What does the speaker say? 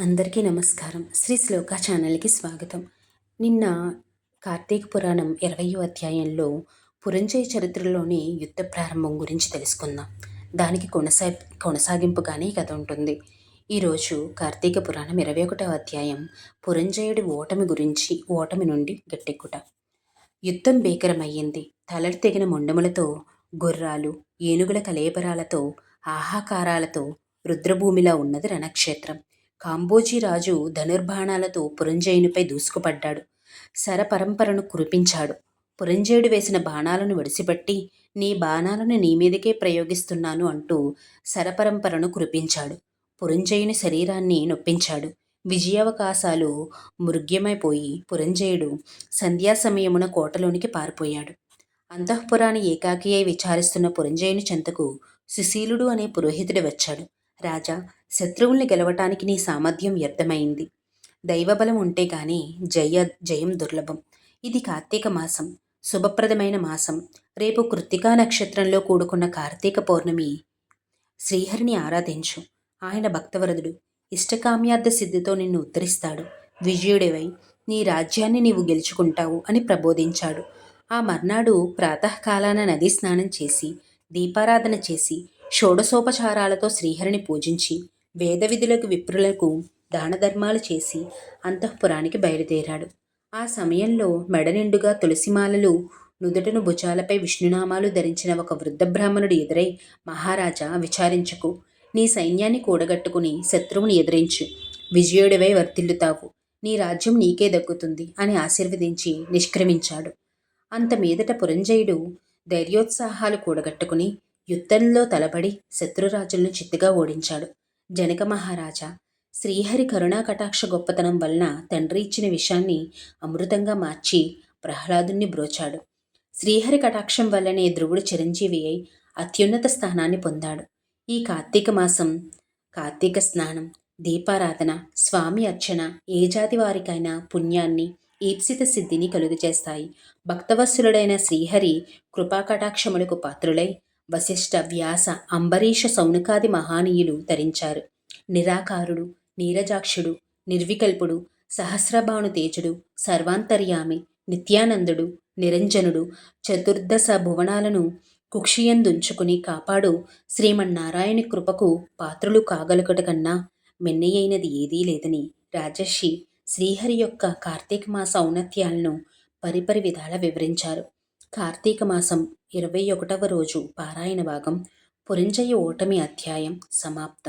అందరికీ నమస్కారం. శ్రీ శ్లోక ఛానల్కి స్వాగతం. నిన్న కార్తీక పురాణం ఇరవయో అధ్యాయంలో పురంజయ చరిత్రలోని యుద్ధ ప్రారంభం గురించి తెలుసుకుందాం. దానికి కొనసా కొనసాగింపుగానే కథ ఉంటుంది. ఈరోజు కార్తీక పురాణం ఇరవై ఒకటవ అధ్యాయం పురంజయుడి ఓటమి గురించి ఓటమి నుండి గట్టెక్కుట. యుద్ధం భీకరమయ్యింది. తలడి తెగిన మొండములతో గుర్రాలు ఏనుగుల కలేబరాలతో ఆహాకారాలతో రుద్రభూమిలా ఉన్నది రణక్షేత్రం. కాంబోజీ రాజు ధనుర్బాణాలతో పురంజయునిపై దూసుకుపడ్డాడు. శరపరంపరను కురిపించాడు. పురంజయుడు వేసిన బాణాలను విడిసిపెట్టి నీ బాణాలను నీ మీదకే ప్రయోగిస్తున్నాను అంటూ శరపరంపరను కురిపించాడు. పురంజయుని శరీరాన్ని నొప్పించాడు. విజయావకాశాలు మృగ్యమైపోయి పురంజయుడు సంధ్యా సమయమున కోటలోనికి పారిపోయాడు. అంతఃపురాన్ని ఏకాకి అయి విచారిస్తున్న పురంజయుని చెంతకు సుశీలుడు అనే పురోహితుడు వచ్చాడు. రాజా శత్రువుల్ని గెలవటానికి నీ సామర్థ్యం వ్యర్థమైంది. దైవబలం ఉంటే గాని జయ జయం దుర్లభం. ఇది కార్తీక మాసం శుభప్రదమైన మాసం. రేపు కృత్తికా నక్షత్రంలో కూడుకున్న కార్తీక పౌర్ణమి. శ్రీహరిని ఆరాధించు. ఆయన భక్తవరదుడు. ఇష్టకామ్యార్థ సిద్ధితో నిన్ను ఉత్తరిస్తాడు విజయుడివై. నీ రాజ్యాన్ని నీవు గెలుచుకుంటావు అని ప్రబోధించాడు. ఆ మర్నాడు ప్రాతకాలాన నదీ స్నానం చేసి దీపారాధన చేసి షోడశోపచారాలతో శ్రీహరిని పూజించి వేదవిధులకు విప్రులకు దానధర్మాలు చేసి అంతఃపురానికి బయలుదేరాడు. ఆ సమయంలో మెడనిండుగా తులసిమాలలు నుదుటను భుజాలపై విష్ణునామాలు ధరించిన ఒక వృద్ధ బ్రాహ్మణుడు ఎదురై మహారాజా విచారించకు. నీ సైన్యాన్ని కూడగట్టుకుని శత్రువుని ఎదిరించు. విజయుడివై వర్తిల్లుతావు నీ రాజ్యం నీకే దక్కుతుంది అని ఆశీర్వదించి నిష్క్రమించాడు. అంత మీదట పురంజయుడు ధైర్యోత్సాహాలు కూడగట్టుకుని యుద్ధంలో తలబడి శత్రురాజులను చిత్తుగా ఓడించాడు. జనక మహారాజా శ్రీహరి కరుణా కటాక్ష గొప్పతనం వలన తండ్రి ఇచ్చిన విషయాన్ని అమృతంగా మార్చి ప్రహ్లాదుని బ్రోచాడు. శ్రీహరి కటాక్షం వల్లనే ధ్రువుడు చిరంజీవి అయి అత్యున్నత స్థానాన్ని పొందాడు. ఈ కార్తీక మాసం కార్తీక స్నానం దీపారాధన స్వామి అర్చన ఏ జాతి వారికైనా పుణ్యాన్ని ఈప్సిత సిద్ధిని కలుగజేస్తాయి. భక్తవత్సలుడైన శ్రీహరి కృపాకటాక్షములకు పాత్రులై వశిష్ఠ వ్యాస అంబరీష సౌనకాది మహానీయులు ధరించారు. నిరాకారుడు నీరజాక్షుడు నిర్వికల్పుడు సహస్రభాను తేజుడు సర్వాంతర్యామి నిత్యానందుడు నిరంజనుడు చతుర్దశ భువనాలను కుక్షియందుంచుకుని కాపాడు శ్రీమన్నారాయణ కృపకు పాత్రులు కాగలుగుట కన్నా మెన్నయైనది ఏదీ లేదని రాజర్షి శ్రీహరి యొక్క కార్తీక మాస ఔన్నత్యాలను పరిపరి విధాల వివరించారు. కార్తీక మాసం ఇరవై ఒకటవ రోజు పారాయణ భాగం పురంజయ ఓటమి అధ్యాయం సమాప్తం.